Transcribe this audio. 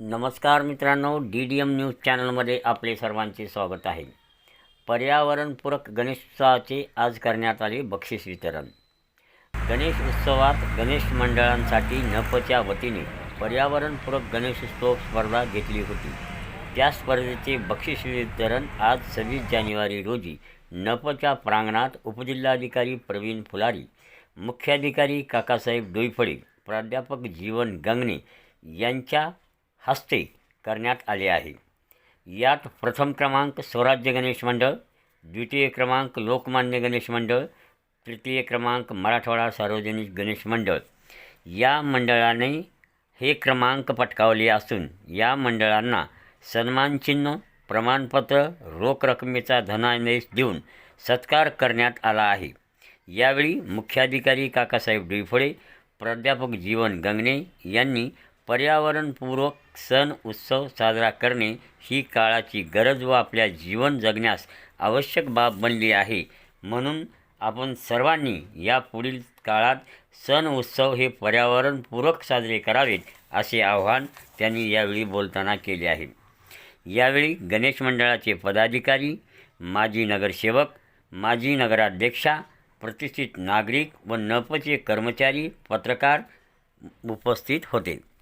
नमस्कार मित्रांनो D D M news चॅनलमध्ये आपले सर्वांचे स्वागत आहे. पर्यावरणपूरक गणेशोत्सवाचे आज करण्यात आले बक्षीस वितरण. गणेश उत्सवात गणेश मंडळांसाठी नफच्या वतीने पर्यावरणपूरक गणेशोत्सव स्पर्धा घेतली होती. त्या स्पर्धेचे बक्षीस वितरण आज सव्वीस जानेवारी रोजी नफच्या प्रांगणात उपजिल्हाधिकारी प्रवीण फुलारी मुख्याधिकारी काकासाहेब डोईफळे प्राध्यापक जीवन गंगणे यांच्या हस्ते करण्यात आले आहे. यात प्रथम क्रमांक स्वराज्य गणेश मंडळ द्वितीय क्रमांक लोकमान्य गणेश मंडळ तृतीय क्रमांक मराठवाडा सार्वजनिक गणेश मंडळ. या मंडळाने हे क्रमांक पटकावले असून या मंडळांना सन्मानचिन्ह प्रमाणपत्र रोख रकमेचा धनादेश देऊन सत्कार करण्यात आला आहे. यावेळी मुख्याधिकारी काकासाहेब डुईफळे प्राध्यापक जीवन गंगणे यांनी पर्यावरणपूरक सण उत्सव साजरा करणे ही काळाची गरज व आपल्या जीवन जगण्यास आवश्यक बाब बनली आहे. म्हणून आपण सर्वांनी या पुढील काळात सण उत्सव हे पर्यावरणपूरक साजरे करावेत असे आवाहन त्यांनी यावेळी बोलताना केले आहे. यावेळी गणेश मंडळाचे पदाधिकारी माजी नगरसेवक माजी नगराध्यक्षा प्रतिष्ठित नागरिक व नपचे कर्मचारी पत्रकार उपस्थित होते.